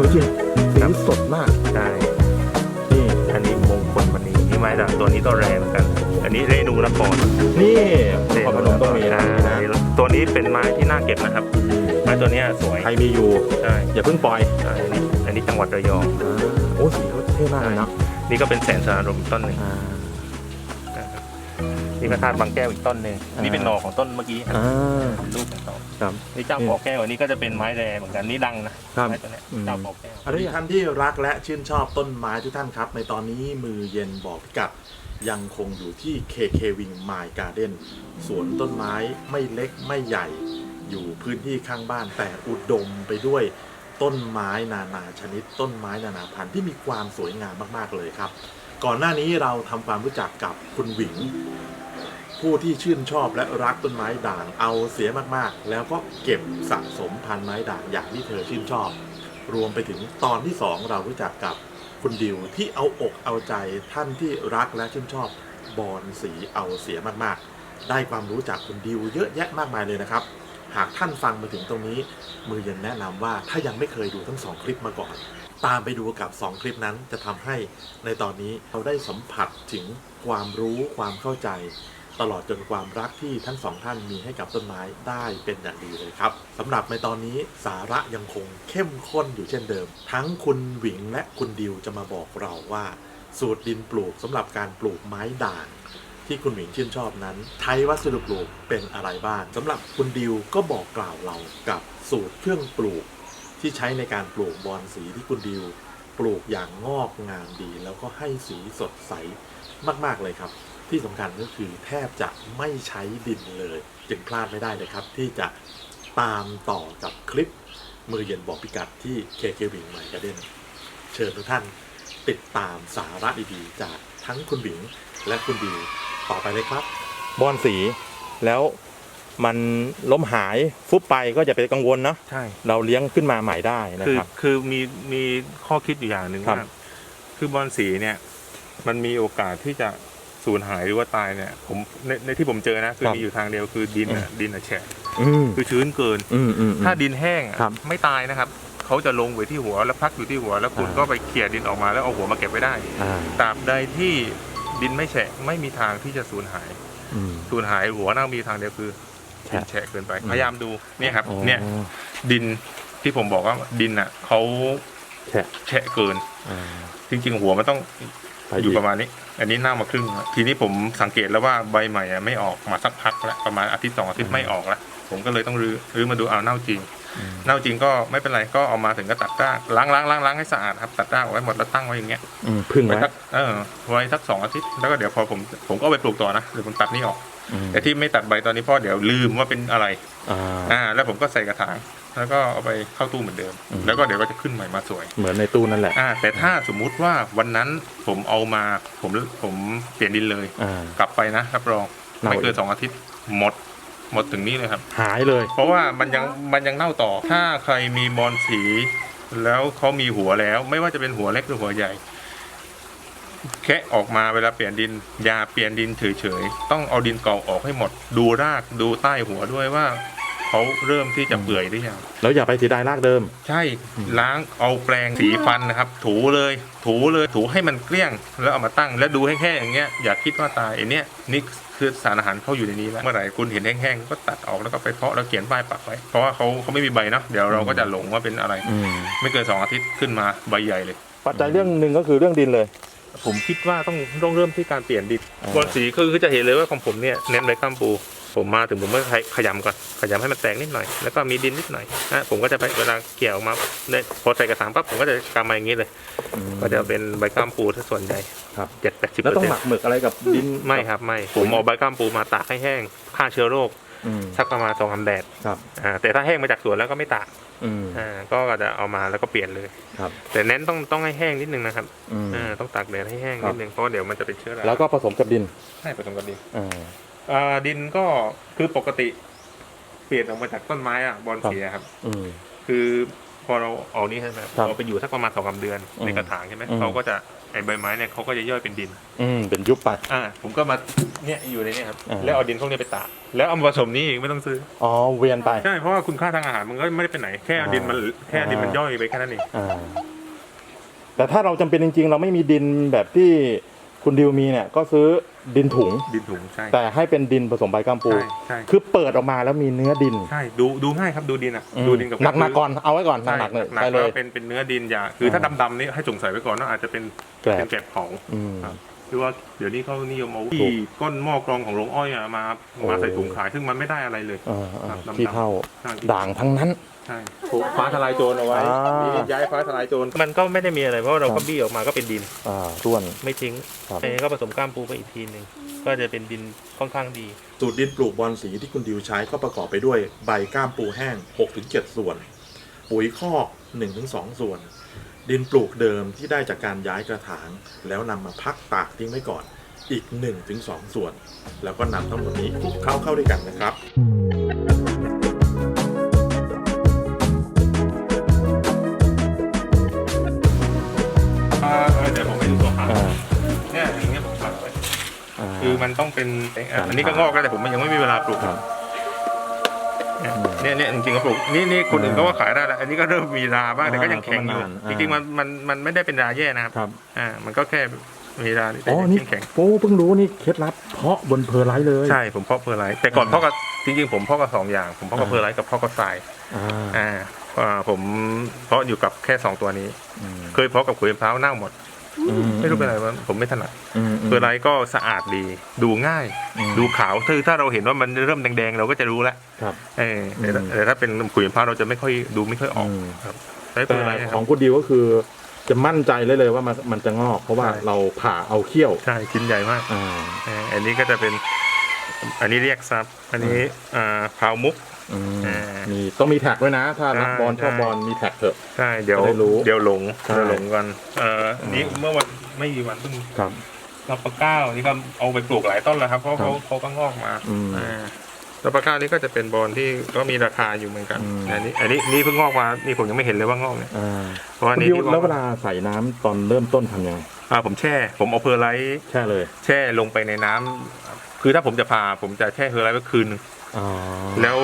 วยจริงสีสดมากใช่นี่อันนี้มงคลวันนี้นี่ไม้ด่างตัวนี้ตัวแรงเหมือนกัน อันนี้เรนูนครนนี่ขอพนมต้องมีนะตัวนี้เป็นไม้ที่น่าเก็บนะครับไม้ตัวนี้สวยใครมีอยู่ใช่อย่าเพิ่งปล่อยอันนี้อันนี้จังหวัดระยองโอ้สีเขาเท่มากเลยนะนี่ก็เป็นแสนสารลมต้นหนึ่ง นี่ก็ธาตุบางแก้วอีกต้นหนึ่งอ่านี่นี่เป็นหน่อของต้นเมื่อกี้ครับอ่าลูกของเขาครับ นี่เจ้าปอแก้วอันนี้ก็จะเป็นไม้แรเหมือนกันนี่ดังนะครับ ไม้ตัวเนี้ยอืมเจ้าปอแก้วอันนี้ท่านที่รักและชื่นชอบต้นไม้ทุกท่านครับ ในตอนนี้มือเย็นบอกพิกัดยังคงอยู่ที่ KK Wing My Garden สวนต้นไม้ไม่เล็กไม่ใหญ่ อยู่พื้นที่ข้างบ้านแต่อุดมไปด้วยต้นไม้นานาชนิด ต้นไม้นานาพันธุ์ที่มีความสวยงามมากๆเลยครับ ก่อนหน้านี้เราทำความรู้จักกับคุณหวิง ผู้ที่ชื่นชอบและรักต้นไม้ด่างเอาเสียมากๆ แล้วก็เก็บสะสมพันไม้ด่างอย่างที่เธอชื่นชอบ รวมไปถึงตอนที่ 2 เรารู้จักกับคุณดิวที่เอาอกเอาใจท่านที่รักและชื่นชอบบอลสีเอาเสียมากๆ ได้ความรู้จากคุณดิวเยอะแยะมากมายเลยนะครับ หากท่านฟังมาถึงตรงนี้ มือเย็นแนะนำว่าถ้ายังไม่เคยดูทั้งสองคลิปมาก่อน ตามไปดูกับ 2 คลิปนั้นจะทำให้ในตอนนี้เราได้สัมผัสถึงความรู้ความเข้าใจ ตลอดจนความรักที่ทั้งสองท่านมีให้กับต้นไม้ได้เป็นอย่างดีเลยครับสำหรับในตอนนี้สาระยังคงเข้มข้นอยู่เช่นเดิม ทั้งคุณหวิงและคุณดิวจะมาบอกเราว่า สูตรดินปลูกสำหรับการปลูกไม้ด่างที่คุณหวิงชื่นชอบนั้น ใช้วัสดุปลูกเป็นอะไรบ้างสำหรับคุณดิวก็บอกกล่าวเรากับสูตรเครื่องปลูก ที่ใช้ในการปลูกบอนสีที่คุณดิว ปลูกอย่างงอกงามดี แล้วก็ให้สีสดใสมาก ๆ เลยครับ ที่สำคัญก็คือแทบจะไม่ใช้ดินเลย จึงพลาดไม่ได้เลยครับ ที่จะตามต่อกับคลิปมือเย็นบอกพิกัดที่ KK Wing ใหม่กระเด็นเชิญทุกท่านติดตามสาระดีๆ จากทั้งคุณบิงและคุณดิวต่อไปเลยครับ บอนสีแล้วมันล้มหายฟุบไปก็จะไปกังวลเนาะใช่ เราเลี้ยงขึ้นมาใหม่ได้นะคือครับ คือมีมีข้อคิดอยู่อย่างหนึ่งครับ ว่าคือบอลสีเนี่ย มันมีโอกาสที่จะ สูญหายหรือว่าตายเนี่ย ผมในในที่ผมเจอนะคือครับ มีอยู่ทางเดียวคือดินอะดินอะแฉะอืมคือชื้นเกินอืมอืมอืม ถ้าดินแห้งอะครับไม่ตายนะครับเขาจะลงไปที่หัวแล้วพักอยู่ที่หัว แล้วคุณอ่า ก็ไปเขี่ยดินออกมาแล้วเอาหัวมาเก็บไว้ได้อ่าตราบใดที่ดินไม่แฉะไม่มีทางที่จะสูญหายอืม สูญหายหัวน่ามีทางเดียวคือดินแฉะแฉะเกินไปอืม พยายามดูเนี่ยครับอ๋อเนี่ยดินที่ผมบอกว่าดินอะเขาแฉะแฉะเกิน อ่า จริง ๆ หัวมันต้องไป อยู่ประมาณนี้ อันนี้เน่ามาครึ่งแล้วทีนี้ผมสังเกตแล้วว่าใบใหม่อะไม่ออกมาสักพักแล้วประมาณอาทิตย์สองอาทิตย์ไม่ออกแล้วผมก็เลยต้องรื้อรื้อมาดูเอาวเน่าจริงอืมเน่าจริงก็ไม่เป็นไรก็เอามาถึงก็ตัดรากล้างล้างล้างล้างให้สะอาดครับตัดรากเอาไว้หมดแล้วตั้งไว้อย่างเงี้ยอืมพึ่งไว้ไว้สักเออไว้สักสองอาทิตย์แล้วก็เดี๋ยวพอผมผมก็เอาไปปลูกต่อนะเดี๋ยวผมตัดนี่ออกอืมแต่ที่ไม่ตัดใบตอนนี้เพราะเดี๋ยวลืมว่าเป็นอะไรอ่าอ่าแล้วผมก็ใส่กระถาง แล้วก็เอาไปเข้าตู้เหมือนเดิมอืมแล้วก็เดี๋ยวก็จะขึ้นใหม่มาสวย เหมือนในตู้นั่นแหละอ่าแต่ถ้าสมมุติว่าวันนั้นผมเอามาผมผมเปลี่ยนดินเลยอ่ากลับไปนะรับรองเน่าไม่เกินสองอาทิตย์หมดหมดถึงนี้เลยครับ หายเลย เพราะว่ามันยังมันยังเน่าต่อ ถ้าใครมีบอลสี แล้วเขามีหัวแล้ว ไม่ว่าจะเป็นหัวเล็กหรือหัวใหญ่ แค่ออกมาเวลาเปลี่ยนดินอย่าเปลี่ยนดินเฉยๆต้องเอาดินเก่าออกให้หมด ดูรากดูใต้หัวด้วยว่า เขาเริ่มที่จะเปื่อยหรือยังแล้วอย่าไปเสียดายรากเดิม ใช่ล้างเอาแปรงสีฟันนะครับ ถูเลย ถูเลยถูให้มันเกลี้ยง แล้วเอามาตั้งแล้วดูแห้งๆอย่างเงี้ยอย่าคิดว่าตายไอเนี้ยนี่คือสารอาหารเขาอยู่ในนี้แล้วเมื่อไหร่คุณเห็นแห้งๆก็ตัดออกแล้วก็ไปเพาะแล้วเขียนป้ายปักไว้เพราะว่าเขาเขาไม่มีใบเนาะเดี๋ยวเราก็จะหลงว่าเป็นอะไรอืมไม่เกินสองอาทิตย์ขึ้นมาใบใหญ่เลย ปัจจัยเรื่องหนึ่งก็คือเรื่องดินเลยผมคิดว่าต้องต้องเริ่มที่การเปลี่ยนดินอ่าบนสีคือคือจะเห็นเลยว่าของผมเนี่ยเน้นไว้ข้ามปู ผมมาถึงผมก็ขยำก่อนขยำให้มันแตกนิดหน่อยแล้วก็มีดินนิดหน่อยนะผมก็จะไปเวลาเกี่ยวมาเนี่ยพอใส่กระถางปั๊บผมก็จะกำมาอย่างนี้เลย ก็จะเป็นใบกล้ามปูถ้าส่วนใหญ่ครับเจ็ดแปดสิบแล้วเปอร์ต้องเซ็นหมัต์กหมึกอะไรกับดินไม่ครับไม่ผมเอาใบกล้ามปูมาตากให้แห้งฆ่าเชื้อโรคอืมสักประมาณสองสามแดดครับอ่าแต่ถ้าแห้งมาจากสวนแล้วก็ไม่ตากอืมอ่าก็จะเอามาแล้วก็เปลี่ยนเลยครับ แต่เน้นต้องต้องให้แห้งนิดนึงนะครับอืมอ่าต้องตากแดดให้แห้งครันิบดนึงเพราะว่าเดี๋ยวมันจะเป็นเชื้อราแล้วก็ผสมกับดินใช่ผสมกับดินอ่า อ่าดินก็คือปกติเปลี่ยนออกมาจากต้นไม้อะบอลครับเสียครับ อืม คือพอเราเอานี่ใช่ไหมครับเราไปอยู่สักประมาณสองสามเดือนอืมในกระถางใช่ไหมอืม เขาก็จะไอใบไม้เนี่ยเขาก็จะย่อยเป็นดิน อืมเป็นยุบไป อ่า ผมก็มาเนี่ยอยู่ในนี้ครับ อ่า แล้วเอาดินพวกนี้ไปตากแล้วเอามาผสมนี่อีกไม่ต้องซื้อ อ๋อเวียนไป ใช่เพราะว่าคุณค่าทางอาหารมันก็ไม่ได้ไปไหนแค่เอาดินมันแค่ดินมันอ่าย่อยไปแค่นั้นเอง อ่าแต่ถ้าเราจำเป็นจริง ๆ เราไม่มีดินแบบที่ คุณดิวมีเนี่ยก็ซื้อดินถุง ดินถุงใช่แต่ให้เป็นดินผสมใบกัมปูใช่ใช่คือเปิดออกมาแล้วมีเนื้อดินใช่ดูดูง่ายครับดูดินอะอืมดูดินกับหนักหนักๆก่อนเอาไว้ก่อนหใช่นักๆเลยหนักไปๆเลแล้วยเป็นเป็นเนื้อดินอย่าคือถ้าอ่าดำๆนี่ให้สงสัยไว้ก่อนว่าอาจจะเป็นแกลบเป็นแกลบเผาอืมครับหรือว่าเดี๋ยวนี้เขานิยมเอาถูกที่ก้นหม้อกรองของโรงอ้อยอะมาโอ้มาใส่ถุงขายซึ่งมันไม่ได้อะไรเลยเออเออครับดำๆขี้เท่าใช่ด่างทั้งนั้น ใช่ฟ้าทลายโจรเอาไว้อ่า นี่ย้ายฟ้าทลายโจรมันก็ไม่ได้มีอะไรเพราะว่าเราครัก็บ บี้ออกมาก็เป็นดิน อ่าร่วน ไม่ทิ้งครับเอ้ก็ผสมก้ามปูไปอีกทีหนึ่งก็จะเป็นดินค่อนข้างดี สูตรดินปลูกบอลสีที่คุณดิวใช้ก็ประกอบไปด้วยใบก้ามปูแห้ง 6-7 ส่วน ปุ๋ยคอก 1-2 ส่วน ดินปลูกเดิมที่ได้จากการย้ายกระถาง แล้วนำมาพักตากทิ้งไว้ก่อนอีก 1-2 ส่วน แล้วก็นำทั้งหมดนี้คลุกเคล้าเข้าด้วยกันนะครับอ่า คือมันต้องเป็นอะครับอันนี้ก็งอกแล้วแต่ผมยังไม่มีเวลาปลูกครับเนี่ยเนี่ยจริงๆก็ปลูกนี่นี่คนอื่นก็ว่าขายได้แล้วอันนี้ก็เริ่มมีราบ้างแต่ก็ยังแข็งอยู่อ่าประมาณจอ่าริงๆมันมันมันไม่ได้เป็นราแย่นะครับครับอ่ามันก็แค่มีราแต่อ๋อยังนี่แข็งโอ้เพิ่งรู้นี่เคล็ดลับเพาะบนเพอร์ไลท์เลยใช่ผมเพาะเพอร์ไลท์แต่ก่อนเพาะกับจริงๆผมเพาะกับสองอย่าง ผมเพาะกับอ่าเพอร์ไลท์กับเพาะกับทรายอ่าอ่าอ่าผมเพาะอยู่กับแค่สองตัวนี้อืมเคยเพาะกับขุยมะพร้าวเน่าหมด ไม่รู้เป็นอะไรวะผมไม่ถนัดอืมอืมเพอร์ไลท์ก็สะอาดดี ดูง่าย อืม ดูขาวถ้าถ้าเราเห็นว่ามันเริ่มแดงๆ เราก็จะรู้แล้วครับ เออแต่ถ้าอืมแต่ถ้าเป็นขุยมะพร้าวเราจะไม่ค่อยดูไม่ค่อยออกอืม ครับใช้เพแต่อร์ไลท์นะคขรัอบ งคุณดิวก็คือจะมั่นใจเลยเลยว่ามันมันจะงอก เพราะว่าใช่ เราผ่าเอาเขี้ยวใช่ชิ้นใหญ่มากอ่า เอออันนี้ก็จะเป็น อันนี้เรียกซับ อันนี้อ่าพราวมุก อืมอ่ามีมีต้องมีแท็กด้วยนะ ถ้ารักใช่บอลชอบใช่บอลมีแท็กเถอะ ใช่เดี๋ยวจะได้รู้เดี๋ยวหลงใช่ เดี๋ยวหลงกันเอ่ออันนี้เมื่อวันไม่กี่วันเพิ่งครับ รับปะก้านี่ก็เอาไปปลูกหลายต้นแล้วครับเพราะครับเขาเขาก็งอกมาอืมอ่ารับปะก้านี่ก็จะเป็นบอลที่ก็มีราคาอยู่เหมือนกันอืม อันนี้อันนี้นี่เพิ่งงอกมานี่ผมยังไม่เห็นเลยว่างอกเนี่ยอ่าเพราะว่าคุณนี่ดิวที่งแล้อวกเวลาใส่น้ำตอนเริ่มต้นทำยังไงอ่าผมแช่ ผมเอาเพอร์ไลท์แช่เลย แช่ลงไปในน้ำคือถ้าผมจะผ่าผมจะแช่เพอร์ไลท์ไว้คืนนึง อ๋อแล้ว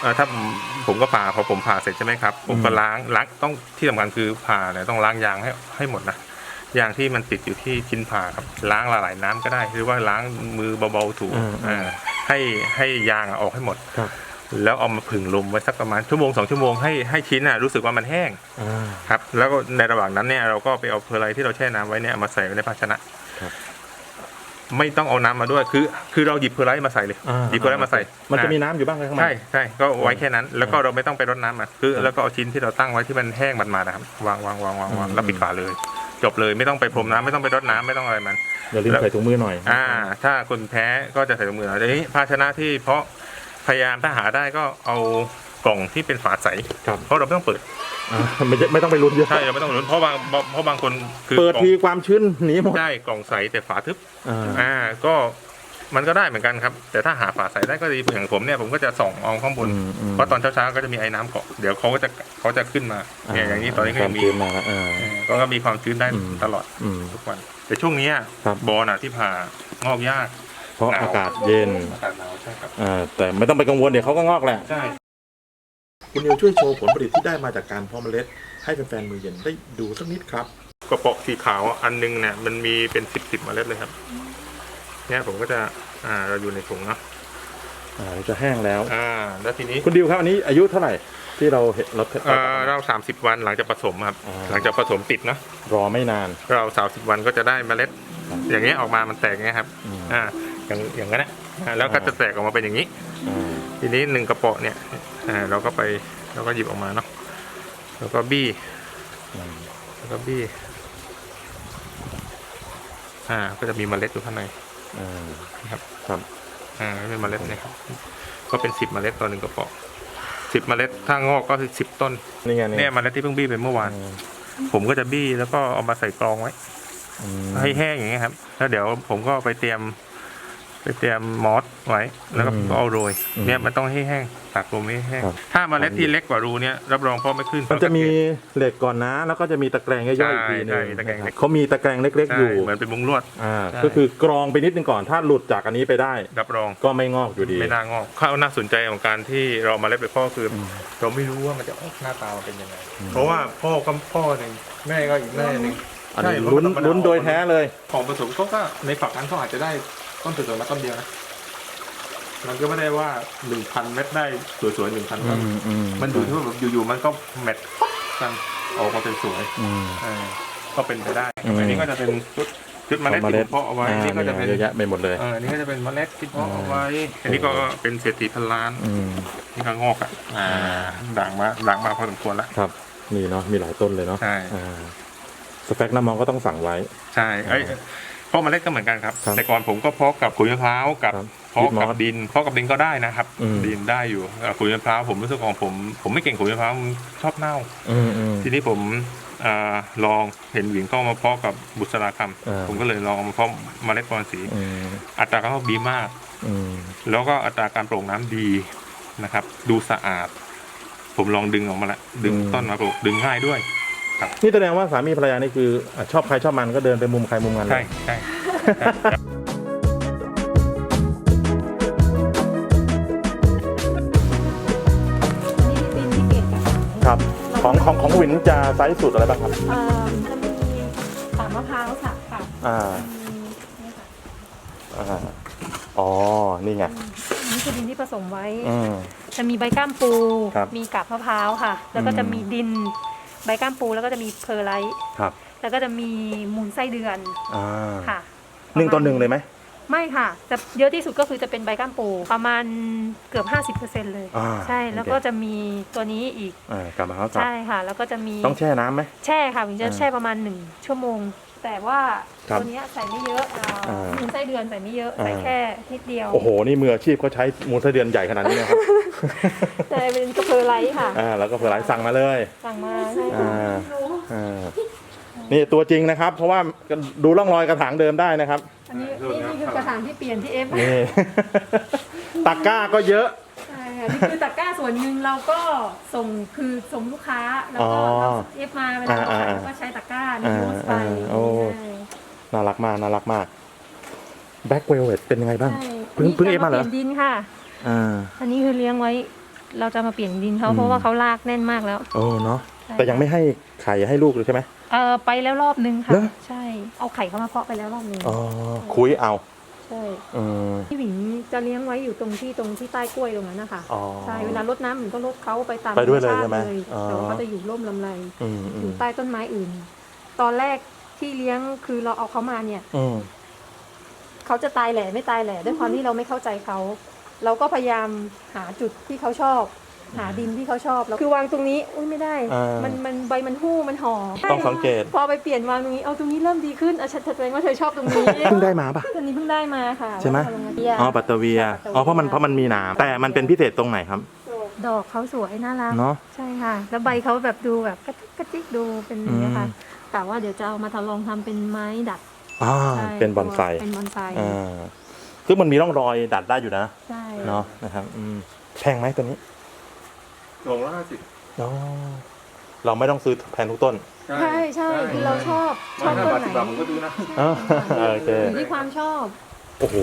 เอ่อถ้าผมผมก็ผ่าพอผมผ่าเสร็จใช่ไหมครับผมก็อืมล้างล้างต้องที่สำคัญคือผ่าเนี่ยต้องล้างยางให้ให้หมดนะยางที่มันติดอยู่ที่ชิ้นผ่าครับล้างละลายน้ำก็ได้ หรือว่าล้างมือเบาๆถูอืมอ่าให้ให้ยางอะออกให้หมด ครับแล้วเอามาผึ่งลมไว้สักประมาณชั่วโมงสองชั่วโมงให้ให้ชิ้นอะรู้สึกว่ามันแห้ง อ่า ครับแล้วก็ในระหว่างนั้นเนี่ยเราก็ไปเอาเพลอร์ไลท์ที่เราแช่น้ำไว้เนี่ยเอามาใส่ไว้ในภาชนะครับ ไม่ต้องเอาน้ำมาด้วยคือ คือเราหยิบเพลอร์ไลท์มาใส่เลยอ่า หยิบเพลอร์ไลท์มาใส่มันจะอ่ามีน้ำอยู่บ้างข้างในใช่ใช่ก็ไว้แค่นั้น แล้วก็อืมเราไม่ต้องไปรดน้ำอะคือครับแล้วก็เอาชิ้นที่เราตั้งไว้ที่มันแห้งมันมานะครับวางวางวางวางวางอืมแล้วปิดฝาเลย จบเลยไม่ต้องไปพรมน้ำไม่ต้องไปรดน้ำไม่ต้องอะไรมัน อย่าลืมแล้ว ใส่ถุงมือหน่อย อ่า ถ้าคนแพ้ก็จะใส่ถุงมือทีนี้ภาชนะที่เพาะพยายามถ้าหาได้ก็เอา กล่องที่เป็นฝาใสครับ เพราะเราไม่ต้องเปิดอ่าไม่ใช่ไม่ต้องไปลุ้นเยอะใช่เราไม่ต้องลุ้นเพราะบางเพราะบางคนคือเปิดกล่องทีความชื้นหนีหมดใช่กล่องใสแต่ฝาทึบอ่าอ่าก็มันก็ได้เหมือนกันครับ แต่ถ้าหาฝาใสได้ก็ดีอย่างผมเนี่ยผมก็จะส่องเอาข้างบน อืมอืมเพราะตอนเช้าๆก็จะมีไอ้น้ำเกาะเดี๋ยวเขาก็จะเขาจะขึ้นมาเนี่ยอย่างนี้ตอนนี้ก็ควายัมงมีชื้นมาแล้วอ่าเออก็ก็มีความชื้นได้อืม ตลอดอืม ทุกวัน แต่ช่วงเนี้ยครับ บอลอะที่ผ่างอกยากเพราะหนาวอากาศเย็นอากาศหนาวใช่ครับ อ่าแต่ไม่ต้องไปกังวลเดี๋ยวเขาก็งอกแหละ ใช่ คุณนิวช่วยโชว์ผลผลิตที่ได้มาจากการเพาะเมล็ด ให้แฟนๆมือเย็นได้ดูสักนิดครับ กระเปาะสีขาวอันนึงเนี่ยมันมีเป็นสิบสิบเมล็ดเลยครับ เนี่ยผมก็จะอ่าเราอยู่ในถุงเนาะอ่าเดี๋ยวจะแห้งแล้ว อ่า แล้วทีนี้คุณดิวครับอันนี้อายุเท่าไหร่ที่เราเห็นเราเอ่อเราสามสิบวันหลังจากผสมครับอ่าหลังจากผสมติดนะรอไม่นาน เราสามสิบวันก็จะได้เมล็ดครับอย่างเงี้ยออกมามันแตกเงี้ยครับอืมอ่า อย่างอย่างนั้นนะอ่าแล้วก็อ่าจะแตกออกมาเป็นอย่างนี้อ่าทีนี้หนึ่งกระเปาะเนี่ยอ่า เราก็ไปเราก็หยิบออกมาเนาะแล้วก็บี้อืมแล้วก็บี้อ่า ก็จะมีเมล็ดอยู่ข้างในอ่านะครับครับอ่าเป็นเมล็ดนะครับ ก็เป็นสิบเมล็ดต่อหนึ่งกระเปาะสิบเมล็ดถ้างอกก็คือสิบต้นนี่ไงเนี่ยเมล็ดที่เพิ่งบี้ไปเมื่อวานอืมผมก็จะบี้แล้วก็เอามาใส่กรองไว้อืมให้แห้งอย่างเงี้ยครับ แล้วเดี๋ยวผมก็ไปเตรียม ไปเตรียมมอสไว้แล้วก็อืมก็เอาโรยอืมเนี่ยมันต้องให้แห้งตากลมให้แห้งครับ ถ้าเมล็ดที่เล็กกว่ารูเนี่ยรับรองพ่อไม่ขึ้น มันจะมีเหล็กก่อนนะ แล้วก็จะมีตะแกรงย่อยๆอีกทีหนึใช่งใช่ตะแกรงเหล็ก เขามีตะแกรงเล็กๆใช่อยู่เหมือนเป็นมุงลวด อ่าใช่ ก็คือกรองไปนิดนึงก่อน ถ้าหลุดจากอันนี้ไปได้ รับรองก็ไม่งอกอยู่ดีไม่น่างอกข้าวน่าสนใจของการที่เราเอามาเล็ดไปพ่อคืออมเราไม่รู้ว่ามันจะออกหน้าตามันเป็นยังไงอืมเพราะว่าพ่อก็พ่อหนึ่งแม่ก็อีกแม่หนึ่งอันนี้ใช่ลุ้นมันธรรมดาลุ้นโดยแท้เลย ของผสมเขาก็ในฝักนั้นเขาอาจจะได้ ต้นสวยๆมาต้นเดียวนะมันก็ไม่ได้ว่าหนึ่งพันเม็ดได้สวยๆหนึ่งพันต้นมันอยู่ที่ว่าแบบอยู่ๆมันก็แมทกันออกมาเป็นสวยอืมเออก็เป็นไปได้อืมอันนี้ก็จะเป็นชุดชุดเมล็ดที่ผมเพาะเอาไว้อันนี้ก็จะเป็นเยอะแยะไปหมดเลยเอออันนี้ก็จะเป็นเมล็ดที่เพาะเอาไว้ อันนี้ก็เป็นเศรษฐีพันล้านอืมนี่ก็งอกอะอ่าด่างมาด่างมาพอสมควรแล้วครับนี่เนาะมีหลายต้นเลยเนาะใช่อ่าสเปคน้ำมองก็ต้องสั่งไว้ ใช่ไอ้ ยเพาะเมล็ดก็เหมือนกันครับ ครับแต่ก่อนผมก็เพาะกับขุยมะพร้าวกับครับเพาะดินมกัอบสดินเพาะกับดินก็ได้นะครับ อืม ดินได้อยู่เอ่อขุยมะพร้าวผมรู้สึกของผม ผมไม่เก่งขุยมะพร้าวผมชอบเน่า อืมอืม ทีนี้ผมอ่าลองเห็นหวิงเข้ามาเพาะกับบุษราคอ่าำผมก็เลยลองเอามาเพาะเมล็ดบอลสี อืมอัตราการออกดีมาก อืมแล้วก็อัตราการโปร่งน้ำดีนะครับ ดูสะอาด ผมลองดึงออกมาละดึงต้นมาปลูกดึงง่ายด้วย นี่แสดงว่าสามีภรรยานี่คืออะชอบใครชอบมันก็เดินไปมุมใครมุมมันเลใช่ย ใช่นี่ดินที่เกตกับครับ ของของของวินจะไซส์สุดอะไรบ้างครับ เอ่อจะมีสามมะพร้าวค่ะค่ะอ่ามีนี่ค่ะอ่า อ๋อ นี่ไงอันนี่คือดินที่ผสมไว้ อืม จะมีใบก้ามปู ครับมีกาบมะพร้าวค่ะ แล้วก็จะอืมมีดิน ใบก้ามปูแล้วก็จะมีเพอร์ไลท์ครับแล้วก็จะมีมูลไส้เดือนอ่าค่ะหนึ่งต่อหนึ่งเลยไหมไม่ค่ะจะเยอะที่สุดก็คือจะเป็นใบก้ามปูประมาณเกือบ 50%เลย อ่าใช่แล้วโอเคก็จะมีตัวนี้อีกอ่ากลับมาเขาสับใช่ค่ะ แล้วก็จะมีต้องแช่น้ำไหมแช่ค่ะผมจะอ่าแช่ประมาณหนึ่งชั่วโมง แต่ว่าครับตัวเนี้ยใส่ไม่เยอะอ่าอ่ามูลไส้เดือนใส่ไม่เยอะ อ่า ใส่แค่นิดเดียวโอ้โห นี่มืออาชีพเขาใช้มูลไส้เดือนใหญ่ขนาดนี้นะครับแต่เป็นกระเพอร์ไลท์ค่ะ อ่า แล้วก็เผื่อหลายสั่งมาเลย สั่งมาใช่อ่าค่ะอ่า นี่ตัวจริงนะครับ เพราะว่าดูร่องรอยกระถางเดิมได้นะครับ อันนี้นี่นี่คือกระถางที่เปลี่ยนที่เอฟนี่ ตะกร้าก็เยอะใช่ ค่ะนี่คือตะกร้าส่วนหนึ่งเราก็ส่งคือส่งลูกค้าแล้วก็อ๋อเราเอฟมาเวลาเราอ่าขายอ่าเราก็ใช้ตะกร้าในยูสไปอ่าอ่าโอ้ใช่น่ารักมากน่ารักมากแบ็กเวลเวตเป็นยังไงบ้างใช่เพิ่งเพิ่งเอฟมาเหรอปลี่ยนดินค่ะอ่าอันนี้คือเลี้ยงไว้ เราจะมาเปลี่ยนดินเขาอืมเพราะว่าเขาลากแน่นมากแล้วโอ้เนาะใช่แต่ยังไม่ให้ไข่ให้ลูกเลยใช่ไหมเออไปแล้วรอบนึงค่ะเหรอใช่ เอาไข่เข้ามาเพาะไปแล้วรอบนึงอ๋อคุยเอา ใช่อืมพี่หวิงจะเลี้ยงไว้อยู่ตรงที่ตรงที่ใต้กล้วยตรงนั้นนะคะอ๋อ ใช่เวลารดน้ำหนูก็รดเขาไปตามไปด้วยเลยธรรใช่ไหมชาติอ๋อ แต่ว่าเขาจะอยู่ร่มลำไรอืมออืยู่มใต้ต้นไม้อื่น ตอนแรกที่เลี้ยงคือเราเอาเขามาเนี่ย อืม เขาจะตายแหล่ไม่ตายแหล่ด้วยความที่เราไม่เข้าใจเขา เราก็พยายามหาจุดที่เขาชอบ หาดินที่เขาชอบแล้วคือวางตรงนี้อุ้ยไม่ได้ อ่ามัมันมันใบมันหู้มันห่อต้องสังเกต พอไปเปลี่ยนวางตรงนี้เอาตรงนี้เริ่มดีขึ้นเอาฉันแสดงว่าเธอชอบตรงนี้เพิ่งได้มาปะตัวนี้เพิ่งได้มาค่ะใช่ไหม ว่าเอาลงาอ๋อปัตเตอร์เวีย อ๋อเพราะมันเพราะมันมีหนามแต่มันเป็นพิเศษตรงไหนครับดอกเขาสวยน่ารัก เนาะ ใช่ค่ะ แล้วใบเขาแบบดูแบบกระจิกกระจิกดูเป็นอย่างนี้ยค่ะอืมแต่ว่าเดี๋ยวจะเอามาทดลองทำเป็นไม้ดัดอ่าใช่เป็นบอนไซเป็นบอนไซอ่าซึ่งมันมีร่องรอยดัดได้อยู่นะใช่เนาะนะครับอืมแพงไหมตัวนี้ สองร้อยห้าสิบอ๋อเราไม่ต้องซื้อแพงทุกต้น ใช่ใช่คือเราชอบชอบห้าต้นบาทไหนสิบบาทผมก็ดูนะ อ๋อโอเค อยู่ที่ความชอบ โอ้โห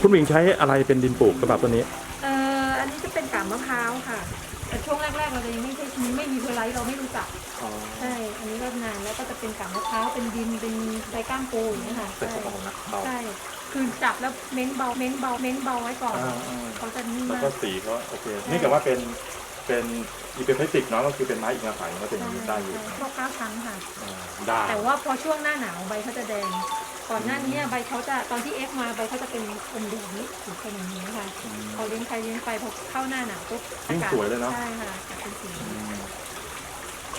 คุณหมิงใช้อะไรเป็นดินปลูกสำหรับตัวนี้ เอ่ออันนี้จะเป็นกาบมะพร้าวค่ะ แต่ช่วงแรกๆเราจะยังไม่ใช่ไม่มีเพอร์ไลท์เราไม่รู้จักใช่อันนี้ก็นานแล้วก็จะเป็นกาบมะพร้าวเป็นดินเป็นใบก้ามปูอย่างนี้ยค่ะเป็นใช่ของผมนะเบาใช่คือจับแล้วเม้นเบาเม้นเบาเม้นเบาไว้ก่อนเขาจะนิ่งแล้วมากก็สีก็โอเค นี่แต่ว่าเป็น เป็นอีเปอร์เทติกเนาะก็คือเป็นไม้อีกงาสายก็เป็นอย่างนี้ได้อยู่พวกเก้าชั้นค่ะอ่าได้ แต่ว่าพอช่วงหน้าหนาวใบเขาจะแดง ก่อนหน้านี้ใบเขาจะตอนที่เอฟมาใบเขาจะเป็นอมแดงนี้ถึงเป็นอย่างนี้ค่ะ พอเลี้ยงไปเลี้ยงไปพอเข้าหน้าหนาวปุ๊บยิ่งสวยเลยเนาะ ใช่ค่ะอากาศเป็นสี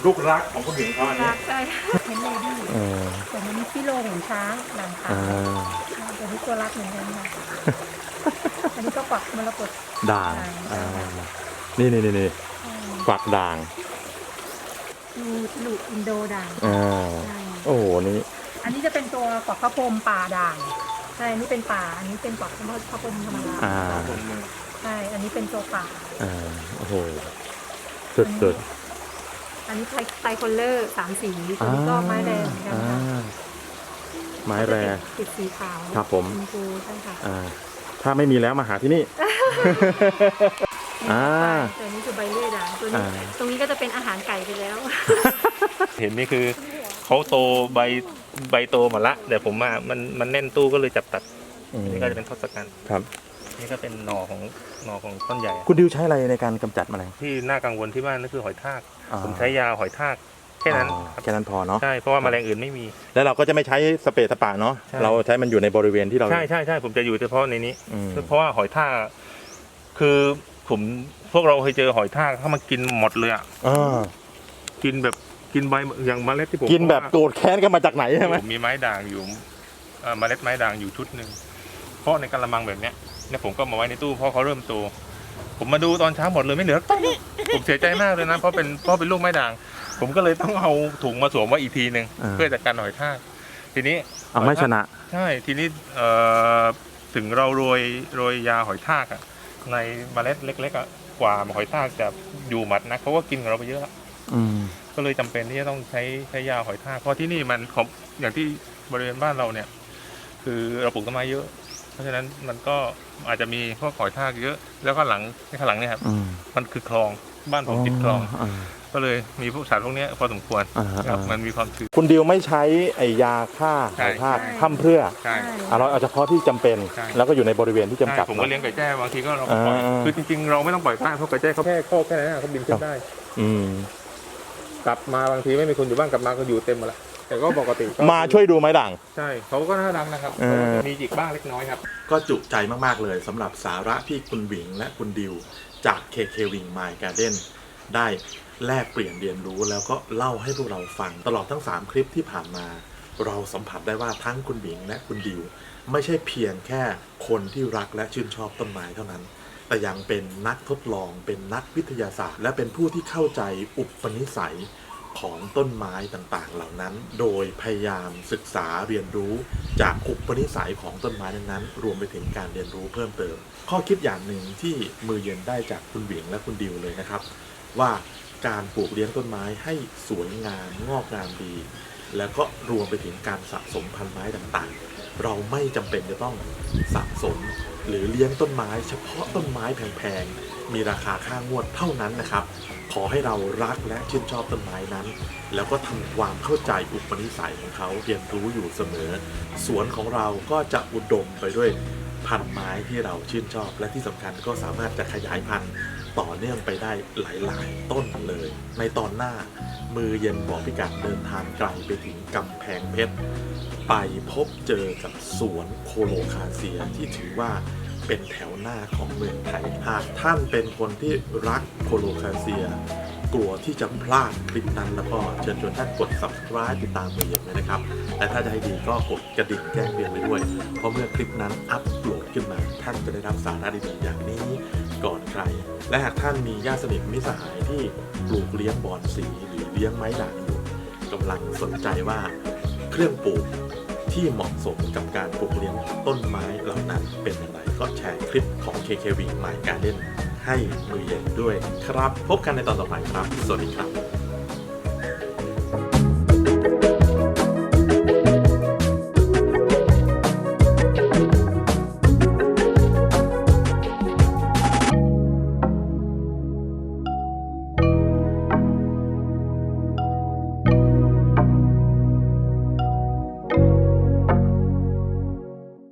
ลูกรักของคุณหมิงเขาอันนี้รักใช่เห็นเลยดีอืมแต่มันมีฟิโลเหมือนช้างหลังขาอ่าแต่นี่ตัวรักเหมือนกันค่ะอันนี้ก็ปักมรกตด่างด่างอ่า นี่นี่นี่นี่ฝักด่างดูลูกอินโดด่างอ่าใช่โอ้โหนี่อันนี้จะเป็นตัวปักพระพรหมป่าด่างใช่อันนี้เป็นป่า อันนี้เป็นปักพระพรหมธรรมดาอ่าใช่อันนี้เป็นตัวป่า อ่าโอ้โหสุดสุดอันนี้ไทไทคอลเลอร์สามสีๆตัวนี้ก็ไม้แดงเหมือนกันค่ะอ่าไม้แร ติดสีขาวครับผม ชพูใช่ค่ะ อ่าถ้าไม่มีแล้วมาหาที่นี่ อ่า ตัวนี้คือใบเล่ด่างตัวนี้อ่า ตรงนี้ก็จะเป็นอาหารไก่ไปแล้ว เห็นนี่คือเขาโตใบใบโตหมดละแต่ผมอะมันมันแน่นตู้ก็เลยจับตัดอืมนี่ก็จะเป็นทศกัณฐ์ครับ นี่ก็เป็นหน่อของหน่อของต้นใหญ่ คุณดิวใช้อะไรในการกำจัดแมลงที่น่ากังวลที่บ้านก็คือหอยทาก อ่าผมใช้ยาหอยทากแค่นั้นอ๋อครับแค่นั้นพอเนาะใช่เพราะว่าแมลงอื่นไม่มี แล้วเราก็จะไม่ใช้สเปรย์สปาเนาะใช่ เราใช้มันอยู่ในบริเวณที่เราใช่ใช่ใช่ผมจะอยู่เฉพาะในนี้ อืม เพราะว่าหอยทากคือ ผมพวกเราเคยเจอหอยทากเข้ามากินหมดเลยอะอ่ากินแบบกินใบอย่างเมล็ดที่ผมกินแบบโกรธแค้นกันมาจากไหนใช่ไหมผมมีไม้ด่างอยู่เอ่อเมล็ดไม้ด่างอยู่ชุดหนึ่งเพราะในกระมังแบบเนี้ยเนี่ยผมก็มาไว้ในตู้เพราะเขาเริ่มโตผมมาดูตอนเช้าหมดเลยไม่เหลือต้นผมเสียใจมากเลยนะเพราะเป็นเพราะเป็นลูกไม้ด่าง ผมก็เลยต้องเอาถุงมาสวมไว้อีกทีหนึ่งอ่าเพื่อจัดการหอยทากทีนี้เอาไม่ชนะ ใช่ทีนี้เอ่อถึงเราโรยโรยยาหอยทากอะ ในเมล็ดเล็กๆอะกว่าหอยทากจะอยู่หมัดนะเขาก็กินของเราไปเยอะแล้วอืม ก็เลยจำเป็นที่จะต้องใช้ใช้ยาหอยทากเพราะที่นี่มันของอย่างที่บริเวณบ้านเราเนี่ย คือเราปลูกต้นไม้เยอะ เพราะฉะนั้นมันก็อาจจะมีพวกหอยทากเยอะ แล้วก็หลังข้างหลังเนี่ยครับอืมมันคือคลองบ้านผมติดคลองอ่า ก็เลยมีพวกสัตว์พวกเนี้ยพอสมควรอ่าครับอ่ามันมีความชื้น คุณดิวไม่ใช้ไอยาฆ่าใช่หอยทากใช่ พร่ำเพรื่อใช่เอาเราเอาเฉพาะที่จำเป็น ใช่ แล้วก็อยู่ในบริเวณที่จำกัดใช่ผมก็เลี้ยงไก่แจ้บางทีก็เราก็ปล่อยอ่า คือจริงๆ เราไม่ต้องปล่อยกล้าเพราะไก่แจ้เขาแค่ข้อแค่นั้นนะเขาบินขึ้นได้ อืมกลับมาบางทีไม่มีคนอยู่บ้านกลับมาก็อยู่เต็มหมดแล้วแต่ก็ปกติก็มาช่วยดูไม้ด่าง ใช่เขาก็น่ารักนะครับเออ เขาก็จะมีจิกบ้างเล็กน้อยครับ ก็จุใจมาก ๆ เลยสำหรับสาระที่คุณหวิงและคุณดิวจาก KK Wing My Garden ได้ แลกเปลี่ยนเรียนรู้แล้วก็เล่าให้พวกเราฟัง ตลอดทั้ง 3 คลิปที่ผ่านมา เราสัมผัสได้ว่าทั้งคุณหวิงและคุณดิว ไม่ใช่เพียงแค่คนที่รักและชื่นชอบต้นไม้เท่านั้น แต่ยังเป็นนักทดลอง เป็นนักวิทยาศาสตร์ และเป็นผู้ที่เข้าใจอุปนิสัยของต้นไม้ต่างๆ เหล่านั้น โดยพยายามศึกษาเรียนรู้จากอุปนิสัยของต้นไม้นั้นๆ รวมไปถึงการเรียนรู้เพิ่มเติม ข้อคิดอย่างหนึ่งที่มือเย็นได้จากคุณเหวียงและคุณดิวเลยนะครับ ว่า การปลูกเลี้ยงต้นไม้ให้สวยงามงอกงามดี แล้วก็รวมไปถึงการสะสมพันธุ์ไม้ต่างๆ เราไม่จำเป็นจะต้องสะสมหรือเลี้ยงต้นไม้ เฉพาะต้นไม้แพงๆ มีราคาค่างวดเท่านั้นนะครับ ขอให้เรารักและชื่นชอบต้นไม้นั้น แล้วก็ทำความเข้าใจอุปนิสัยของเขาเรียนรู้อยู่เสมอ สวนของเราก็จะอุดมไปด้วยพันธุ์ไม้ที่เราชื่นชอบ และที่สำคัญก็สามารถจะขยายพันธุ์ ต่อเนื่องไปได้หลาย ๆ ต้นเลย ในตอนหน้ามือเย็นบอกพิกัดเดินทางไกลไปถึงกำแพงเพชร ไปพบเจอกับสวนโคโลคาเซียที่ถือว่าเป็นแถวหน้าของเมืองไทย หากท่านเป็นคนที่รักโคโลคาเซีย กลัวที่จะพลาดคลิปนั้นแล้วก็เชิญชวนท่านกด subscribe ติดตามมือเย็นไว้นะครับ และถ้าจะให้ดีก็กดกระดิ่งแจ้งเตือนไว้ด้วย เพราะเมื่อคลิปนั้นอัปโหลดขึ้นมา ท่านจะได้รับสาระดีๆอย่างนี้ ก่อนใคร และหากท่านมีญาติสนิทมิตรสหายที่ปลูกเลี้ยงบอนสีหรือเลี้ยงไม้ด่างอยู่กำลังสนใจว่าเครื่องปลูกที่เหมาะสมกับการปลูกเลี้ยงต้นไม้เหล่านั้นเป็นอย่างไรก็แชร์คลิปของ KKV My Garden ให้มือเย็นด้วยครับ พบกันในตอนต่อไปครับ สวัสดีครับ